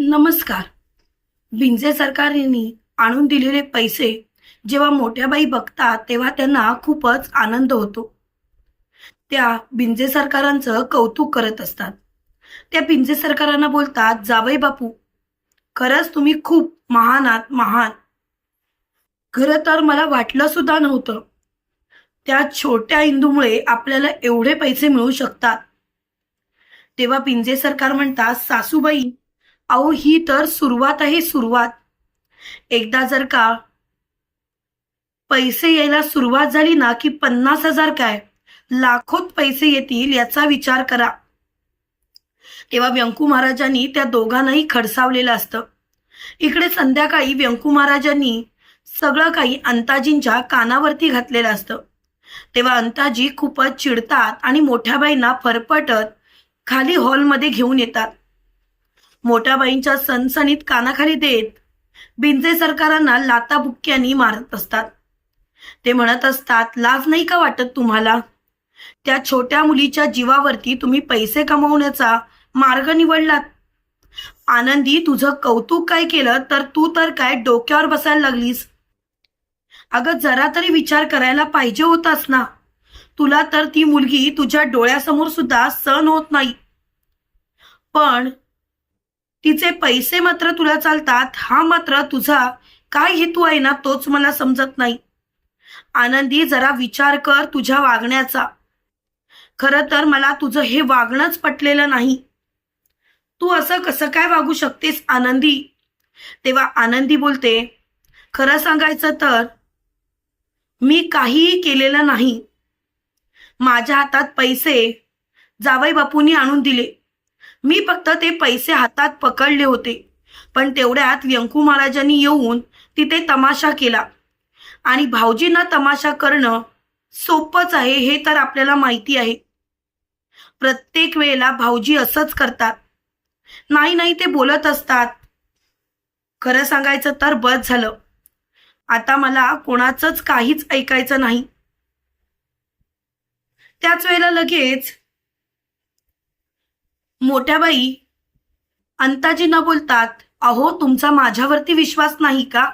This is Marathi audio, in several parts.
नमस्कार. बिंजे सरकारने आणून दिलेले पैसे जेव्हा मोठ्या बाई बघतात तेव्हा त्यांना खूपच आनंद होतो. त्या बिंजे सरकारांचं कौतुक करत असतात. त्या बिंजे सरकारांना बोलतात जावई बापू खरंच तुम्ही खूप महान आहात महान. खरं तर मला वाटलं सुद्धा नव्हतं. त्या छोट्या इंदूमुळे आपल्याला एवढे पैसे मिळू शकतात. तेव्हा पिंजे सरकार म्हणतात सासूबाई अहो ही तर सुरुवात आहे सुरुवात. एकदा जर का पैसे यायला सुरुवात झाली ना की पन्नास हजार काय? लाखोत पैसे येतील याचा विचार करा. तेव्हा व्यंकू महाराजांनी त्या दोघांनाही खडसावलेलं असतं. इकडे संध्याकाळी व्यंकू महाराजांनी सगळं काही अंताजींच्या कानावरती घातलेलं असतं. तेव्हा अंताजी खूपच चिडतात आणि मोठ्याबाईंना फरफटत खाली हॉलमध्ये घेऊन येतात. मोठ्याबाईंच्या सणसणीत कानाखाली देत बिंजे सरकारांना लाताबुक्क्यांनी मारत असतात. ते म्हणत असतात लाज नाही का वाटत तुम्हाला? त्या छोट्या मुलीच्या जीवावरती तुम्ही पैसे कमवण्याचा मार्ग निवडलात. आनंदी तुझं कौतुक काय केलं तर तू तर काय डोक्यावर बसायला लागलीस. अगं जरा तरी विचार करायला पाहिजे होतास ना. तुला तर ती मुलगी तुझ्या डोळ्यासमोर सुद्धा सण होत नाही. पण तिचे पैसे मात्र तुला चालतात हा मात्र तुझा काय हेतू आहे ना तोच मला समजत नाही. आनंदी जरा विचार कर तुझ्या वागण्याचा. खरं तर मला तुझं हे वागणंच पटलेलं नाही. तू असं कसं काय वागू शकतेस आनंदी? तेव्हा आनंदी बोलते खरं सांगायचं तर मी काहीही केलेलं नाही. माझ्या हातात पैसे जावई बापूंनी आणून दिले. मी फक्त ते पैसे हातात पकडले होते. पण तेवढ्यात व्यंकू महाराजांनी येऊन तिथे तमाशा केला. आणि भाऊजींना तमाशा करणं सोपंच आहे हे तर आपल्याला माहिती आहे. प्रत्येक वेळेला भाऊजी असंच करतात. नाही नाही ते बोलत असतात. खरं सांगायचं तर बस झालं. आता मला कोणाचंच काहीच ऐकायचं नाही. त्याच वेळेला लगेच मोठ्या बाई न बोलतात अहो तुमचा माझ्यावरती विश्वास नाही का?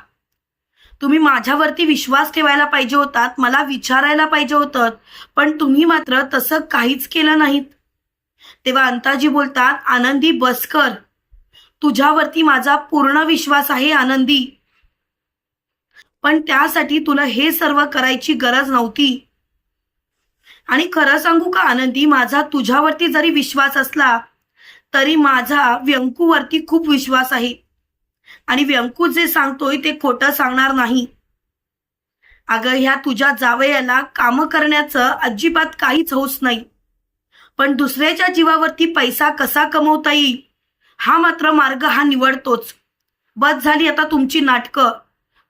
तुम्ही माझ्यावरती विश्वास ठेवायला पाहिजे होतात मला विचारायला पाहिजे होतं पण तुम्ही मात्र तसं काहीच केलं नाहीत. तेव्हा अंताजी बोलतात आनंदी बसकर तुझ्यावरती माझा पूर्ण विश्वास आहे आनंदी. पण त्यासाठी तुला हे सर्व करायची गरज नव्हती. आणि खरं सांगू का आनंदी माझा तुझ्यावरती जरी विश्वास असला तरी माझा व्यंकूवरती खूप विश्वास आहे. आणि व्यंकू जे सांगतोय ते खोटं सांगणार नाही. अगं ह्या तुझ्या जावयाला कामं करण्याचं अजिबात काहीच हौस नाही. पण दुसऱ्याच्या जीवावरती पैसा कसा कमवता येईल? हा मात्र मार्ग हा निवडतोच. बस झाली आता तुमची नाटकं.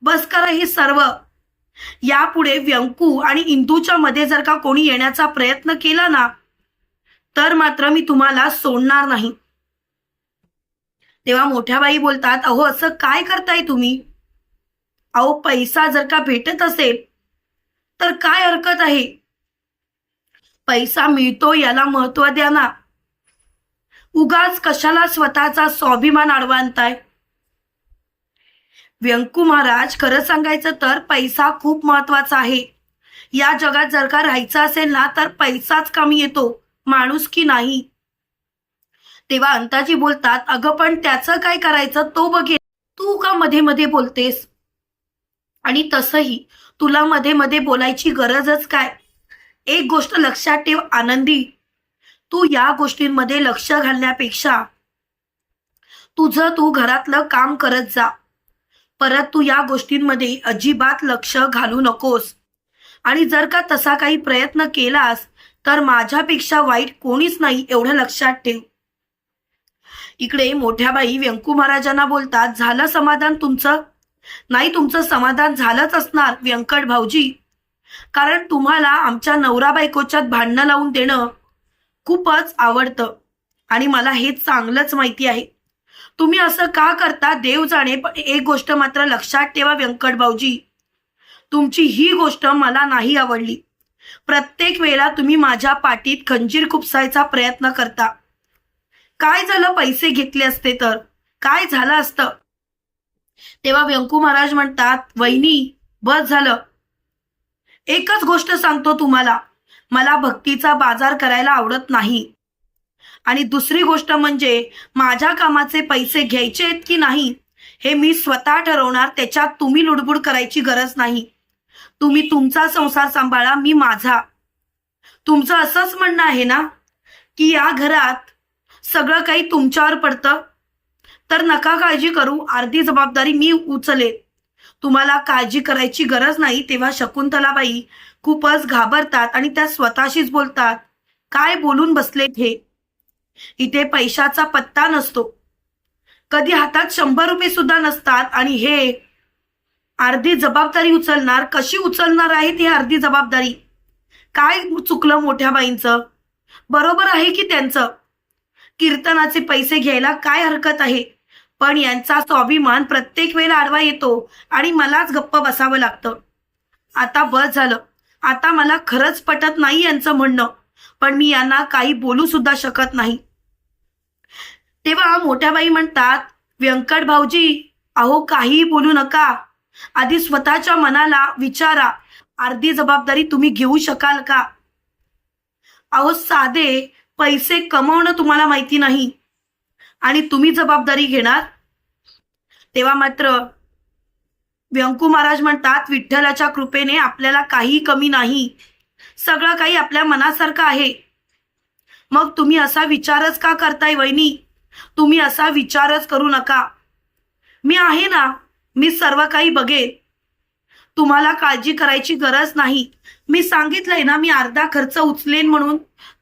बस करा हे सर्व. यापुढे व्यंकू आणि इंदूच्या मध्ये जर का कोणी येण्याचा प्रयत्न केला ना तर मात्र मी तुम्हाला सोडणार नाही. तेव्हा मोठ्या बाई बोलतात अहो असं काय करताय तुम्ही? अहो पैसा जर का भेटत असेल तर काय हरकत आहे? पैसा मिळतो याला महत्त्व द्या ना. उगाच कशाला स्वतःचा स्वाभिमान अडवानताय व्यंकू महाराज खरं सांगायचं तर पैसा खूप महत्त्वाचा आहे. या जगात जर का राहायचं असेल ना तर पैसाच कमी येतो. माणूस की नाही? तेव्हा अंताजी बोलतात अगं पण त्याचं काय करायचं? तो बघे तू का मध्ये मध्ये बोलतेस? आणि तसही तुला मध्ये मध्ये बोलायची गरजच काय? एक गोष्ट लक्षात ठेव आनंदी. तू या गोष्टींमध्ये लक्ष घालण्यापेक्षा तुझं तू घरातलं काम करत जा. परत तू या गोष्टींमध्ये अजिबात लक्ष घालू नकोस. आणि जर का तसा काही प्रयत्न केलास तर माझ्यापेक्षा वाईट कोणीच नाही एवढं लक्षात ठेव. इकडे मोठ्या बाई व्यंकू महाराजांना बोलतात झालं समाधान तुमचं? नाही तुमचं समाधान झालंच असणार व्यंकट भाऊजी. कारण तुम्हाला आमच्या नवरा बायकोच्यात भांडणं लावून देणं खूपच आवडतं आणि मला हे चांगलंच माहिती आहे. तुम्ही असं का करता? देव जाणे पण एक गोष्ट मात्र लक्षात ठेवा व्यंकट भाऊजी. तुमची ही गोष्ट मला नाही आवडली. प्रत्येक वेळेला तुम्ही माझ्या पाठीत खंजीर खुपसायचा प्रयत्न करता. काय झालं? पैसे घेतले असते तर? काय झालं असतं? तेव्हा व्यंकू महाराज म्हणतात वहिनी बस झालं. एकच गोष्ट सांगतो तुम्हाला. मला भक्तीचा बाजार करायला आवडत नाही. आणि दुसरी गोष्ट म्हणजे माझ्या कामाचे पैसे घ्यायचे आहेत की नाही हे मी स्वतः ठरवणार त्याच्यात तुम्ही लुडबुड करायची गरज नाही. तुम्ही तुमचा संसार सांभाळा मी माझा. तुमचं असंच म्हणणं आहे ना? की या घरात सगळं काही तुमच्यावर पडतं? तर नका काळजी करू अर्धी जबाबदारी मी उचलेन. तुम्हाला काळजी करायची गरज नाही तेव्हा शकुंतलाबाई खूपच घाबरतात आणि त्या स्वतःशीच बोलतात काय बोलून बसले हे? इथे पैशाचा पत्ता नसतो. कधी हातात शंभर रुपये सुद्धा नसतात आणि हे अर्धी जबाबदारी उचलणार कशी उचलणार आहे ती अर्धी जबाबदारी? काय चुकलं मोठ्या बाईंचं? बरोबर आहे की त्यांचं? कीर्तनाचे पैसे घ्यायला काय हरकत आहे? पण यांचा स्वाभिमान प्रत्येक वेळेला आडवा येतो आणि मलाच गप्प बसावं लागतं. आता बस झालं. आता मला खरंच पटत नाही यांचं म्हणणं पण मी यांना काही बोलू सुद्धा शकत नाही. तेव्हा मोठ्या बाई म्हणतात व्यंकट भाऊजी अहो काही बोलू नका. आधी स्वतःच्या मनाला विचारा अर्धी जबाबदारी तुम्ही घेऊ शकाल का? अहो साधे पैसे कमवणं तुम्हाला माहिती नाही. आणि तुम्ही जबाबदारी घेणार? तेव्हा मात्र व्यंकू महाराज म्हणतात विठ्ठलाच्या कृपेने आपल्याला काही कमी नाही. सगळं काही आपल्या मनासारखं आहे. मग तुम्ही असा विचारच का करताय वहिनी? तुम्ही असा विचारच करू नका. मी आहे ना मी सर्व काही बघेन. तुम्हाला काळजी करायची गरज नाही. मी सांगितलंय ना मी अर्धा खर्च उचलेन म्हणून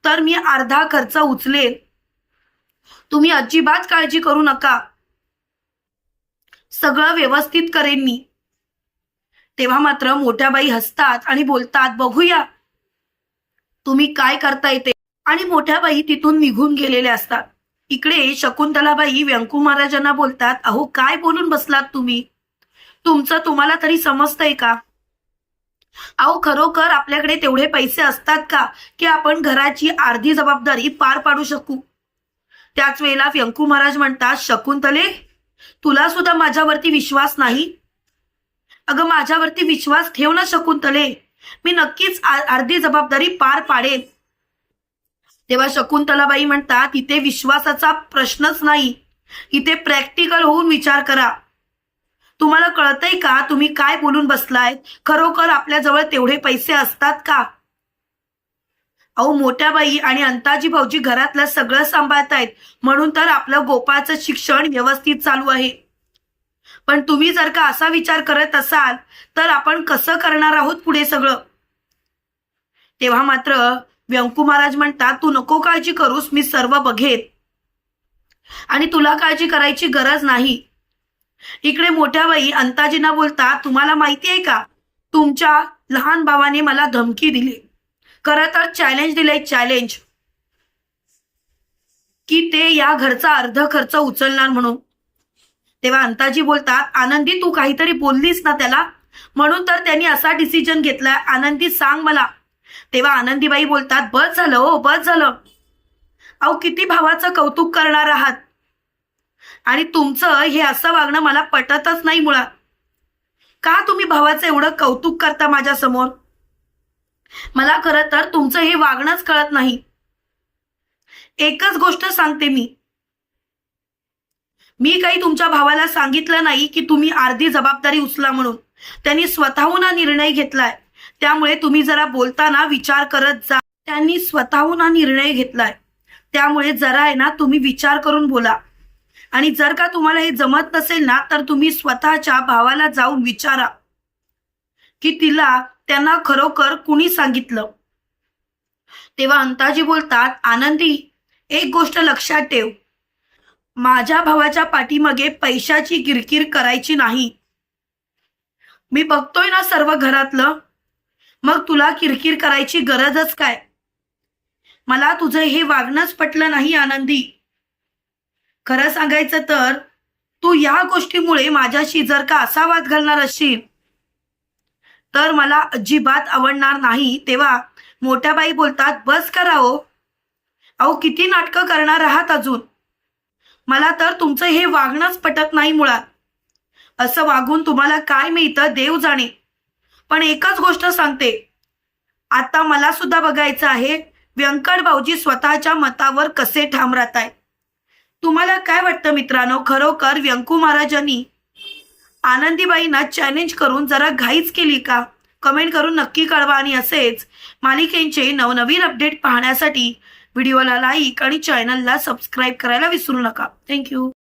तर मी अर्धा खर्च उचलेन. तुम्ही अजिबात काळजी करू नका. सगळं व्यवस्थित करेन मी. तेव्हा मात्र मोठ्या बाई हसतात आणि बोलतात बघूया तुम्ही काय करता येते आणि मोठ्या बाई तिथून निघून गेलेले असतात. इकडे शकुंतलाबाई व्यंकू महाराजांना बोलतात अहो काय बोलून बसलात तुम्ही? तुमचं तुम्हाला तरी समजतंय का? अहो खरोखर आपल्याकडे तेवढे पैसे असतात का की आपण घराची अर्धी जबाबदारी पार पाडू शकू? त्याच वेळेला व्यंकू महाराज म्हणतात शकुंतले तुला सुद्धा माझ्यावरती विश्वास नाही? अगं माझ्यावरती विश्वास ठेव ना शकुंतले. मी नक्कीच अर्धी जबाबदारी पार पाडेन. तेव्हा शकुंतलाबाई म्हणतात इथे विश्वासाचा प्रश्नच नाही. इथे प्रॅक्टिकल होऊन विचार करा. तुम्हाला कळतंय का तुम्ही काय बोलून बसलाय? खरोखर आपल्याजवळ तेवढे पैसे असतात का? अहो मोठ्या बाई आणि अंताजी भाऊजी घरातलं सगळं सांभाळतायत. म्हणून तर आपलं गोपाळचं शिक्षण व्यवस्थित चालू आहे. पण तुम्ही जर का असा विचार करत असाल तर आपण कसं करणार आहोत पुढे सगळं? तेव्हा मात्र व्यंकू महाराज म्हणतात तू नको काळजी करूस मी सर्व बघेन. आणि तुला काळजी करायची गरज नाही. इकडे मोठ्या बाई अंताजीना बोलता तुम्हाला माहिती आहे का? तुमच्या लहान भावाने मला धमकी दिली. खरं तर चॅलेंज दिलंय चॅलेंज की ते या घरचा अर्ध खर्च उचलणार म्हणून. तेव्हा अंताजी बोलतात आनंदी तू काहीतरी बोललीस ना त्याला? म्हणून तर त्यांनी असा डिसिजन घेतलाय. आनंदी सांग मला. तेव्हा आनंदीबाई बोलतात बस झालं हो बस झालं. अहो किती भावाचं कौतुक करणार आहात? आणि तुमचं हे असं वागणं मला पटतच नाही मुळात. का तुम्ही भावाचं एवढं कौतुक करता माझ्यासमोर? मला खरं तर तुमचं हे वागणंच कळत नाही. एकच गोष्ट सांगते मी. मी काही तुमच्या भावाला सांगितलं नाही की तुम्ही अर्धी जबाबदारी उचला म्हणून. त्यांनी स्वतःहून हा निर्णय घेतलाय. त्यामुळे तुम्ही जरा बोलताना विचार करत जा. त्यांनी स्वतःहून हा निर्णय घेतलाय. त्यामुळे जरा आहे ना तुम्ही विचार करून बोला. आणि जर का तुम्हाला हे जमत नसेल ना तर तुम्ही स्वतःच्या भावाला जाऊन विचारा की तिला त्यांना खरोखर कुणी सांगितलं? तेव्हा अंताजी बोलतात आनंदी एक गोष्ट लक्षात ठेव. माझ्या भावाच्या पाठीमागे पैशाची किरकिर करायची नाही. मी बघतोय ना सर्व घरातलं. मग तुला किरकिर करायची गरजच काय? मला तुझं हे वागणंच पटलं नाही आनंदी. खरं सांगायचं तर तू या गोष्टीमुळे माझ्याशी जर का असा वाद घालणार असशील तर मला अजिबात आवडणार नाही. तेव्हा मोठ्या बाई बोलतात बस करा हो. अहो किती नाटकं करणार आहात अजून? मला तर तुमचं हे वागणंच पटत नाही मुळात. असं वागून तुम्हाला काय मिळतं देव जाणे. पण एकच गोष्ट सांगते. आता मला सुद्धा बघायचं आहे व्यंकट भाऊजी स्वतःच्या मतावर कसे ठाम राहत तुम्हाला काय वाटतं मित्रांनो? खरोखर व्यंकू महाराजांनी आनंदीबाईंना चॅलेंज करून जरा घाईच केली का? कमेंट करून नक्की कळवा आणि असेच मालिकेंचे नवनवीन अपडेट पाहण्यासाठी व्हिडिओला लाईक आणि चॅनलला सबस्क्राईब करायला विसरू नका. थँक्यू